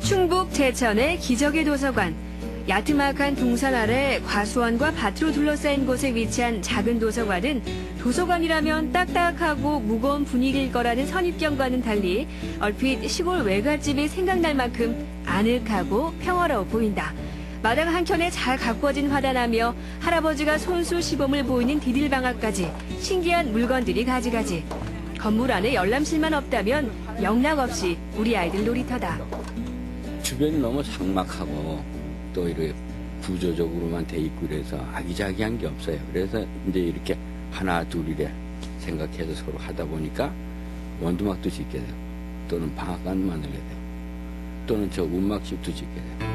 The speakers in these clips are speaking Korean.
충북 제천의 기적의 도서관. 야트막한 동산 아래 과수원과 밭으로 둘러싸인 곳에 위치한 작은 도서관은 도서관이라면 딱딱하고 무거운 분위기일 거라는 선입견과는 달리 얼핏 시골 외갓집이 생각날 만큼 아늑하고 평화로워 보인다. 마당 한켠에 잘 가꾸어진 화단하며 할아버지가 손수 시범을 보이는 디딜방아까지 신기한 물건들이 가지가지. 건물 안에 열람실만 없다면 영락 없이 우리 아이들 놀이터다. 주변이 너무 삭막하고 또 이렇게 구조적으로만 돼 있고 그래서 아기자기한 게 없어요. 그래서 이제 이렇게 하나 둘이래 생각해서 서로 하다 보니까 원두막도 짓게 되고 또는 방앗간 만들게 되고 또는 저 운막집도 짓게 되고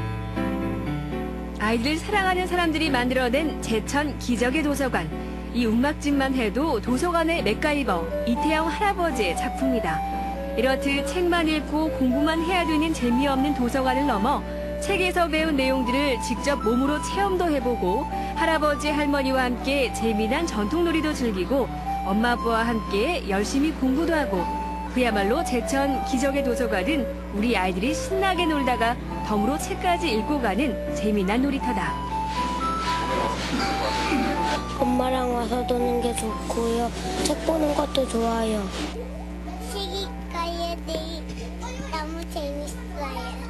아이들 사랑하는 사람들이 만들어낸 제천 기적의 도서관. 이 움막집만 해도 도서관의 맥가이버 이태영 할아버지의 작품이다. 이렇듯 책만 읽고 공부만 해야 되는 재미없는 도서관을 넘어 책에서 배운 내용들을 직접 몸으로 체험도 해보고 할아버지 할머니와 함께 재미난 전통놀이도 즐기고 엄마 아빠와 함께 열심히 공부도 하고 그야말로 제천 기적의 도서관은 우리 아이들이 신나게 놀다가 덤으로 책까지 읽고 가는 재미난 놀이터다. 엄마랑 와서 노는 게 좋고요. 책 보는 것도 좋아요. 책이 가야들이 너무 재밌어요.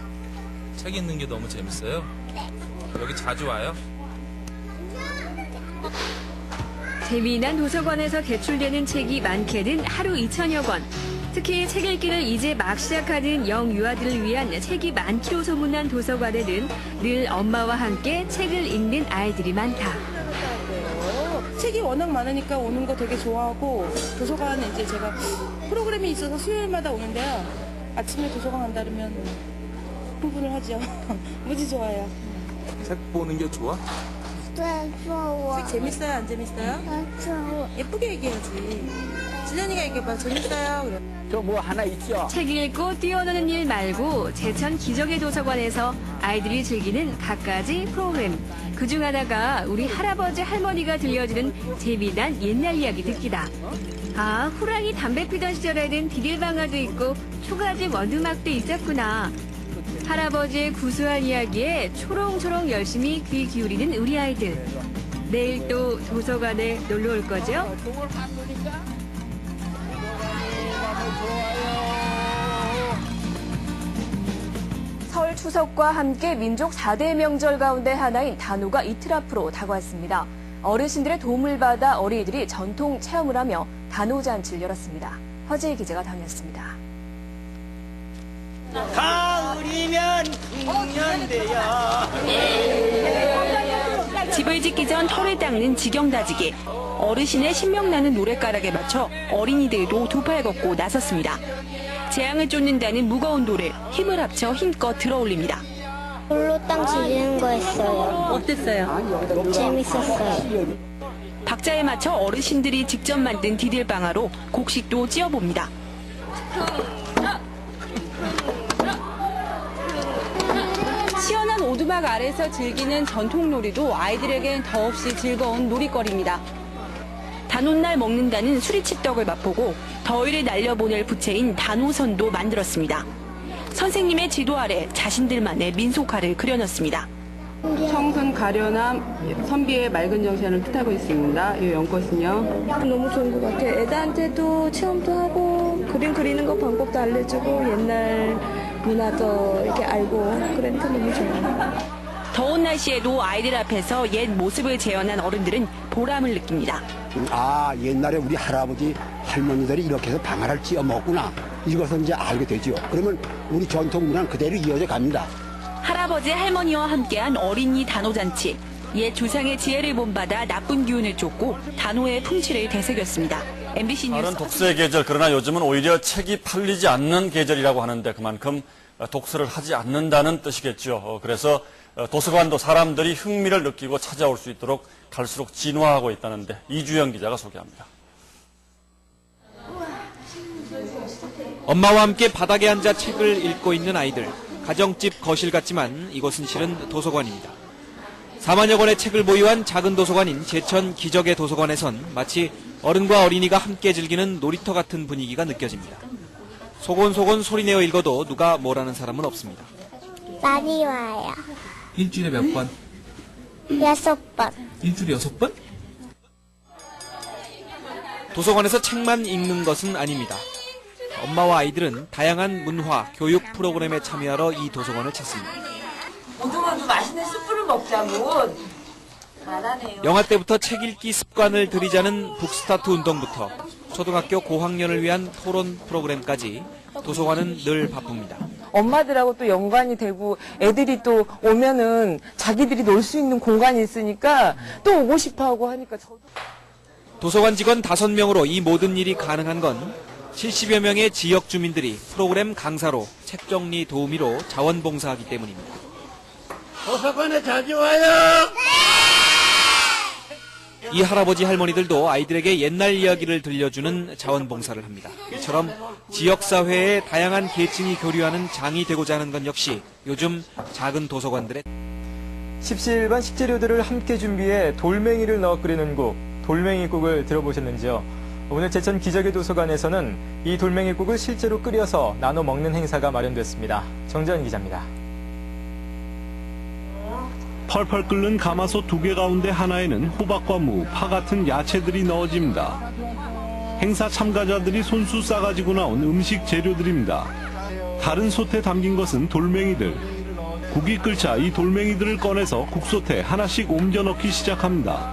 책 읽는 게 너무 재밌어요? 여기 자주 와요? 재미난 도서관에서 대출되는 책이 많게는 하루 2천여 권. 특히 책 읽기를 이제 막 시작하는 영유아들을 위한 책이 많기로 소문난 도서관에는 늘 엄마와 함께 책을 읽는 아이들이 많다. 워낙 많으니까 오는 거 되게 좋아하고 도서관에 이제 제가 프로그램이 있어서 수요일마다 오는데요. 아침에 도서관 간다면 공부를 하죠. 무지 좋아요. 책 보는 게 좋아? 무서워. 책 재밌어요? 안 재밌어요? 무서워. 예쁘게 얘기해야지. 진현이가 얘기해봐. 재밌어요? 그래. 저 뭐 하나 있죠? 책 읽고 뛰어노는 일 말고 제천 기적의 도서관에서 아이들이 즐기는 갖가지 프로그램. 그중 하나가 우리 할아버지 할머니가 들려주는 재미난 옛날 이야기 듣기다. 아, 호랑이 담배 피던 시절에는 디딜방아도 있고 초가지 원두막도 있었구나. 할아버지의 구수한 이야기에 초롱초롱 열심히 귀 기울이는 우리 아이들. 내일 또 도서관에 놀러 올 거죠? 설 추석과 함께 민족 4대 명절 가운데 하나인 단오가 이틀 앞으로 다가왔습니다. 어르신들의 도움을 받아 어린이들이 전통 체험을 하며 단오 잔치를 열었습니다. 허재희 기자가 다녔습니다. 집을 짓기 전 털을 닦는 지경다지기. 어르신의 신명나는 노랫가락에 맞춰 어린이들도 두팔 걷고 나섰습니다. 재앙을 쫓는다는 무거운 돌을 힘을 합쳐 힘껏 들어올립니다. 홀로 땅 지지는 거 했어요. 어땠어요? 재밌었어요. 박자에 맞춰 어르신들이 직접 만든 디딜 방아로 곡식도 찧어봅니다. 오두막 아래서 즐기는 전통놀이도 아이들에겐 더없이 즐거운 놀이거리입니다. 단오날 먹는다는 수리치떡을 맛보고 더위를 날려보낼 부채인 단오선도 만들었습니다. 선생님의 지도 아래 자신들만의 민속화를 그려놨습니다. 청순 가련함 선비의 맑은 정신을 뜻하고 있습니다. 이 연꽃은요. 너무 좋은 것 같아요. 애들한테도 체험도 하고 그림 그리는 거 방법도 알려주고 옛날 문화도 이렇게 알고 그러니까 너무 좋아요. 더운 날씨에도 아이들 앞에서 옛 모습을 재현한 어른들은 보람을 느낍니다. 아 옛날에 우리 할아버지 할머니들이 이렇게 해서 방아를 찧어 먹구나 이것을 이제 알게 되죠 그러면 우리 전통 문화는 그대로 이어져 갑니다 할아버지 할머니와 함께한 어린이 단오잔치. 옛 조상의 지혜를 본받아 나쁜 기운을 쫓고 단오의 풍치를 되새겼습니다. MBC 뉴스 다른 독서의 계절 그러나 요즘은 오히려 책이 팔리지 않는 계절이라고 하는데 그만큼 독서를 하지 않는다는 뜻이겠죠. 어, 그래서 어, 도서관도 사람들이 흥미를 느끼고 찾아올 수 있도록 갈수록 진화하고 있다는데 이주영 기자가 소개합니다. 엄마와 함께 바닥에 앉아 책을 읽고 있는 아이들. 가정집 거실 같지만 이곳은 실은 도서관입니다. 4만여 권의 책을 보유한 작은 도서관인 제천 기적의 도서관에선 마치 어른과 어린이가 함께 즐기는 놀이터 같은 분위기가 느껴집니다. 소곤소곤 소리내어 읽어도 누가 뭐라는 사람은 없습니다. 많이 와요. 일주일에 몇 번? 여섯 번. 일주일에 여섯 번? 도서관에서 책만 읽는 것은 아닙니다. 엄마와 아이들은 다양한 문화, 교육 프로그램에 참여하러 이 도서관을 찾습니다. 오동안도 맛있는 숯불을 먹자고. 잘하네요. 영화 때부터 책 읽기 습관을 들이자는 북스타트 운동부터 초등학교 고학년을 위한 토론 프로그램까지 도서관은 늘 바쁩니다. 엄마들하고 또 연관이 되고 애들이 또 오면은 자기들이 놀 수 있는 공간이 있으니까 또 오고 싶어 하고 하니까 저도 도서관 직원 5명으로 이 모든 일이 가능한 건 70여 명의 지역 주민들이 프로그램 강사로 책 정리 도우미로 자원봉사하기 때문입니다. 도서관에 자주 와요. 이 할아버지 할머니들도 아이들에게 옛날 이야기를 들려주는 자원봉사를 합니다. 이처럼 지역사회의 다양한 계층이 교류하는 장이 되고자 하는 건 역시 요즘 작은 도서관들의 십시 일반 식재료들을 함께 준비해 돌멩이를 넣어 끓이는 국, 돌멩이국을 들어보셨는지요? 오늘 제천 기적의 도서관에서는 이 돌멩이국을 실제로 끓여서 나눠 먹는 행사가 마련됐습니다. 정재현 기자입니다. 펄펄 끓는 가마솥 두 개 가운데 하나에는 호박과 무, 파 같은 야채들이 넣어집니다. 행사 참가자들이 손수 싸가지고 나온 음식 재료들입니다. 다른 솥에 담긴 것은 돌멩이들. 국이 끓자 이 돌멩이들을 꺼내서 국솥에 하나씩 옮겨 넣기 시작합니다.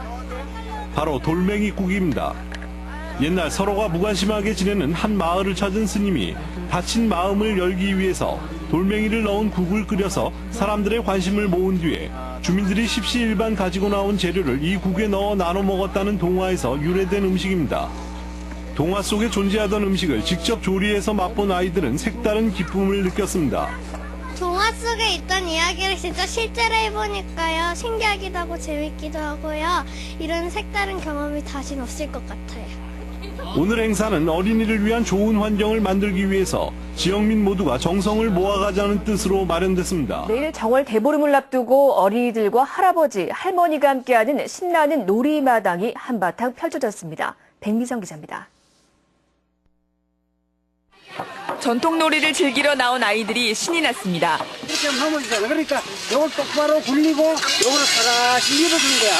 바로 돌멩이 국입니다. 옛날 서로가 무관심하게 지내는 한 마을을 찾은 스님이 다친 마음을 열기 위해서 돌멩이를 넣은 국을 끓여서 사람들의 관심을 모은 뒤에 주민들이 십시일반 가지고 나온 재료를 이 국에 넣어 나눠 먹었다는 동화에서 유래된 음식입니다. 동화 속에 존재하던 음식을 직접 조리해서 맛본 아이들은 색다른 기쁨을 느꼈습니다. 동화 속에 있던 이야기를 진짜 실제로 해보니까요. 신기하기도 하고 재밌기도 하고요. 이런 색다른 경험이 다신 없을 것 같아요. 오늘 행사는 어린이를 위한 좋은 환경을 만들기 위해서 지역민 모두가 정성을 모아가자는 뜻으로 마련됐습니다. 내일 정월 대보름을 앞두고 어린이들과 할아버지, 할머니가 함께하는 신나는 놀이마당이 한바탕 펼쳐졌습니다. 백미정 기자입니다. 전통 놀이를 즐기러 나온 아이들이 신이 났습니다. 이렇게 하면 되잖아. 그러니까 요걸 똑바로 굴리고 요거를 살아시 밀어주는 거야.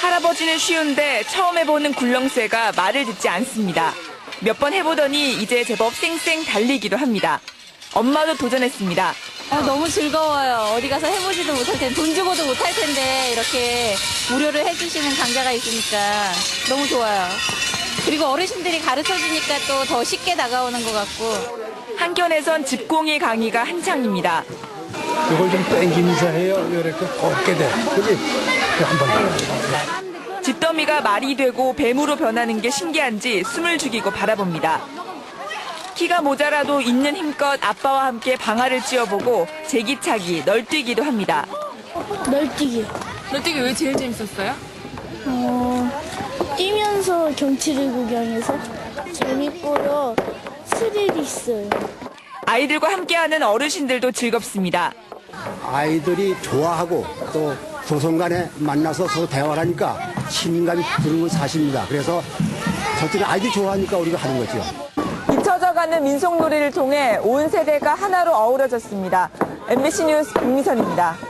할아버지는 쉬운데 처음 해보는 굴렁쇠가 말을 듣지 않습니다. 몇 번 해보더니 이제 제법 쌩쌩 달리기도 합니다. 엄마도 도전했습니다. 아, 너무 즐거워요. 어디 가서 해보지도 못할 텐데, 돈 주고도 못할 텐데, 이렇게 무료를 해주시는 강좌가 있으니까 너무 좋아요. 그리고 어르신들이 가르쳐 주니까 또 더 쉽게 다가오는 것 같고. 한켠에선 집공예 강의가 한창입니다. 이걸 좀 땡기면서 해요. 이렇게 걷게 돼. 그지? 한번 집더미가 말이 되고 뱀으로 변하는 게 신기한지 숨을 죽이고 바라봅니다. 키가 모자라도 있는 힘껏 아빠와 함께 방아를 찧어보고 제기차기, 널뛰기도 합니다. 널뛰기. 널뛰기 왜 제일 재밌었어요? 어, 뛰면서 경치를 구경해서 재밌고요. 스릴 있어요. 아이들과 함께하는 어르신들도 즐겁습니다. 아이들이 좋아하고 또 도선간에 만나서 서로 대화를 하니까 친감이 드는 건 사실입니다. 그래서 저쪽에 아이들이 좋아하니까 우리가 하는 거죠. 잊혀져가는 민속놀이를 통해 온 세대가 하나로 어우러졌습니다. MBC 뉴스 박미선입니다.